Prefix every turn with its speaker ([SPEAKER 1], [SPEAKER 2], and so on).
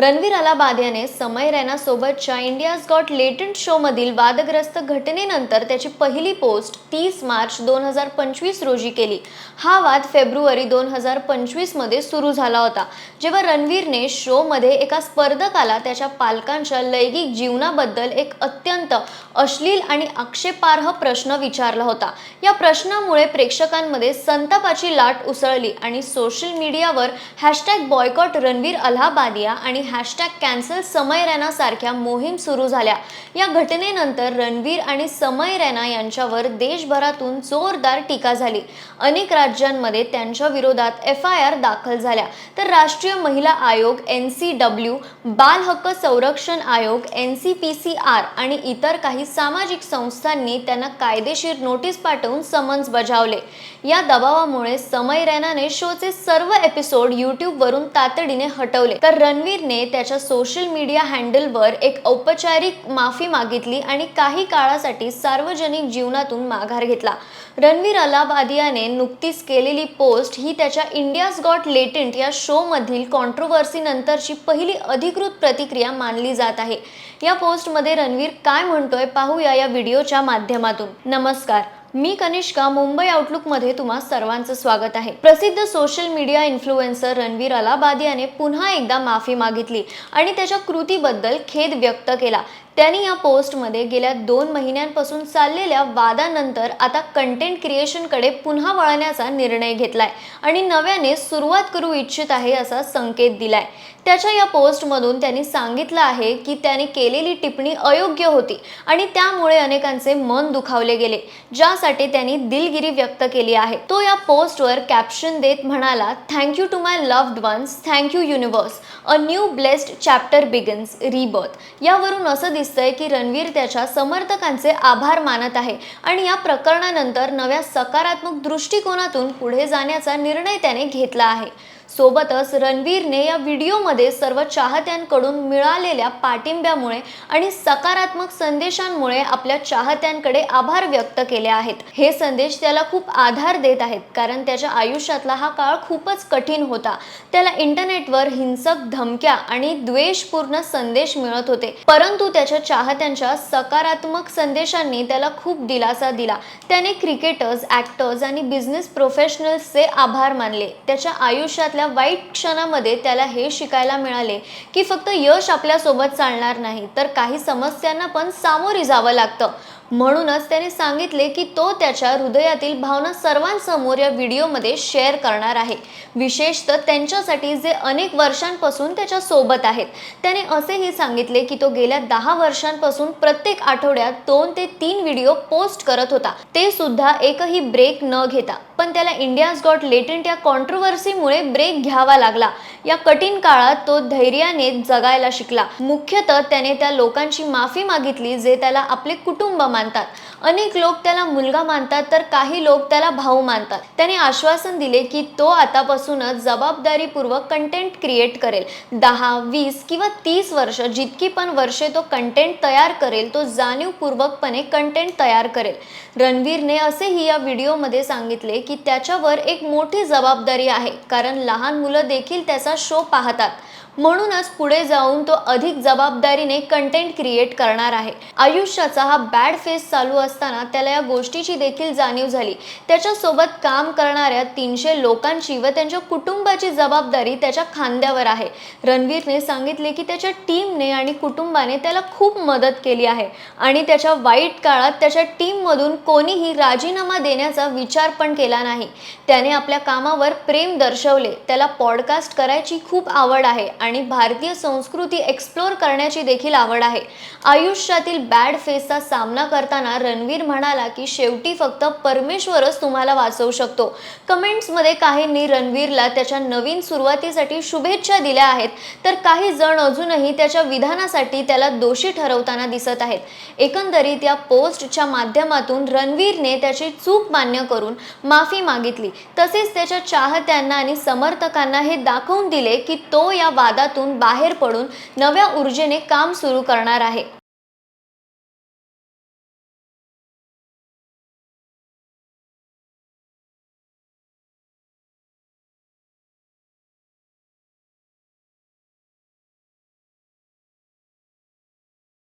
[SPEAKER 1] रणवीर अलाबाद याने समय रैना सोबतच्या इंडियाज गॉट लेटंट शोमधील वादग्रस्त घटनेनंतर त्याची पहिली पोस्ट तीस मार्च दोन हजार पंचवीस रोजी केली. हा वाद फेब्रुवारी दोन हजार पंचवीसमध्ये सुरू झाला होता. जेव्हा रणवीरने शोमध्ये एका स्पर्धकाला त्याच्या पालकांच्या लैंगिक जीवनाबद्दल एक अत्यंत अश्लील आणि आक्षेपार्ह प्रश्न विचारला होता. या प्रश्नामुळे प्रेक्षकांमध्ये संतापाची लाट उसळली आणि सोशल मीडियावर हॅशटॅग बॉयकॉट रणवीर अलाहाबादिया आणि हॅशटॅग कॅन्सल समय रैना सारख्या मोहीम सुरू झाल्या. या घटनेनंतर रणवीर आणि समय रैना यांच्यावर देशभरातून जोरदार टीका झाली. अनेक राज्यांमध्ये त्यांच्या विरोधात एफ आय आर दाखल झाल्या. तर राष्ट्रीय महिला आयोग एन सी डब्ल्यू बाल हक्क संरक्षण आयोग N C P C R आणि इतर काही सामाजिक संस्थांनी त्यांना कायदेशीर नोटीस पाठवून समन्स बजावले. या दबावामुळे समय रैनाने शोचे सर्व एपिसोड यूट्यूबवरून तातडीने हटवले. तर रणवीरने त्याच्या सोशल मीडिया हँडलवर एक औपचारिक माफी मागितली आणि काही काळासाठी सार्वजनिक जीवनातून माघार घेतला. रणवीर अलाबादियाने नुकतीच केलेली पोस्ट ही त्याच्या इंडियाज गॉट लेटेंट या शोमधील कॉन्ट्रोवर्सीनंतरची पहिली अधिकृत प्रतिक्रिया मानली जात आहे. या पोस्टमध्ये रणवीर काय म्हणतोय पाहूया या व्हिडिओच्या माध्यमातून. नमस्कार. मी कनिष्का मुंबई आउटलुकमध्ये तुम्हा सर्वांचं स्वागत आहे. प्रसिद्ध सोशल मीडिया इन्फ्लुएन्सर रणवीर अलाबादियाने पुन्हा एकदा माफी मागितली आणि त्याच्या कृतीबद्दल खेद व्यक्त केला. त्यांनी या पोस्टमध्ये गेल्या दोन महिन्यांपासून चाललेल्या वादानंतर आता कंटेंट क्रिएशनकडे पुन्हा वळण्याचा निर्णय घेतलाय आणि नव्याने सुरुवात करू इच्छित आहे असा संकेत दिलाय. त्याच्या या पोस्टमधून त्यांनी सांगितलं आहे की त्याने केलेली टिप्पणी अयोग्य होती आणि त्यामुळे अनेकांचे मन दुखावले गेले ज्यासाठी त्यांनी दिलगिरी व्यक्त केली आहे. तो या पोस्टवर कॅप्शन देत म्हणाला thank you to my loved ones thank you universe a new blessed chapter begins rebirth यावरून असं दिसतंय की रणवीर त्याच्या समर्थकांचे आभार मानत आहे. आणि या प्रकरणानंतर नव्या सकारात्मक दृष्टिकोनातून पुढे जाण्याचा निर्णय त्याने घेतला आहे. सोबतच रणवीरने या व्हिडिओमध्ये सर्व चाहत्यांकडून मिळालेल्या पाठिंब्यामुळे आणि सकारात्मक संदेशांमुळे आपल्या चाहत्यांकडे आभार व्यक्त केले आहेत. हे संदेश त्याला खूप आधार देत आहेत कारण त्याच्या आयुष्यातला हा काळ खूपच कठीण होता. त्याला इंटरनेटवर हिंसक धमक्या आणि द्वेषपूर्ण संदेश मिळत होते. परंतु त्याच्या चाहत्यांच्या सकारात्मक संदेशांनी त्याला खूप दिलासा दिला. त्याने क्रिकेटर्स ॲक्टर्स आणि बिझनेस प्रोफेशनल्सचे आभार मानले. त्याच्या आयुष्यात आयुष्यातल्या वाईट क्षणामध्ये त्याला हे शिकायला मिळाले की फक्त यश आपल्यासोबत चालणार नाही. तर काही समस्यांना पण सामोरे जावं लागतं. म्हणूनच त्याने सांगितले की तो त्याच्या हृदयातील भावना सर्वांसमोर या व्हिडिओमध्ये शेअर करणार आहे. विशेषतः त्यांच्यासाठी जे अनेक वर्षांपासून त्याच्या सोबत आहेत. त्याने असेही सांगितले की तो गेल्या दहा वर्षांपासून प्रत्येक आठवड्यात दोन ते तीन व्हिडिओ पोस्ट करत होता. ते सुद्धा एकही ब्रेक न घेता. पण त्याला इंडियाज गॉट लेटेंट या कॉन्ट्रोवर्सीमुळे ब्रेक घ्यावा लागला. या कठीण काळात तो धैर्याने जगायला शिकला. मुख्यतः त्याने त्या लोकांची माफी मागितली जे त्याला आपले कुटुंब मानतात. अनेक लोक त्याला मुलगा मानतात तर काही लोक त्याला भाऊ मानतात. त्याने आश्वासन दिले की तो आतापासूनच जबाबदारीपूर्वक कंटेंट क्रिएट करेल. दहा वीस किंवा तीस वर्ष जितकी पण वर्षे तो कंटेंट तयार करेल तो जाणीवपूर्वकपणे कंटेंट तयार करेल. रणवीरने असेही या व्हिडिओमध्ये सांगितले की त्याच्यावर एक मोठी जबाबदारी आहे कारण लहान मुलं देखील त्याचा शो पाहतात. म्हणूनच पुढे जाऊन तो अधिक जबाबदारीने कंटेंट क्रिएट करणार आहे. आयुष्याचा हा बॅड फेस चालू असताना त्याला या गोष्टीची देखील जाणीव झाली. त्याच्यासोबत काम करणाऱ्या तीनशे लोकांची व त्यांच्या कुटुंबाची जबाबदारी त्याच्या खांद्यावर आहे. रणवीरने सांगितले की त्याच्या टीमने आणि कुटुंबाने त्याला खूप मदत केली आहे. आणि त्याच्या वाईट काळात त्याच्या टीममधून कोणीही राजीनामा देण्याचा विचार पण केला नाही. त्याने आपल्या कामावर प्रेम दर्शवले. त्याला पॉडकास्ट करायची खूप आवड आहे आणि भारतीय संस्कृती एक्सप्लोर करण्याची देखील आवड आहे. आयुष्यातील बॅड फेसचा सामना करताना रणवीर म्हणाला की शेवटी फक्त परमेश्वरच तुम्हाला वाचवू शकतो. कमेंट्समध्ये काहींनी रणवीरला त्याच्या नवीन सुरुवातीसाठी शुभेच्छा दिल्या आहेत तर काही जण अजूनही त्याच्या विधानासाठी त्याला दोषी ठरवताना दिसत आहेत. एकंदरीत या पोस्टच्या माध्यमातून रणवीरने त्याची चूक मान्य करून माफी मागितली. तसेच त्याच्या चाहत्यांना आणि समर्थकांना हे दाखवून दिले की तो या वाद वादातून बाहेर पडून नव्या ऊर्जेने काम सुरू करणार आहे.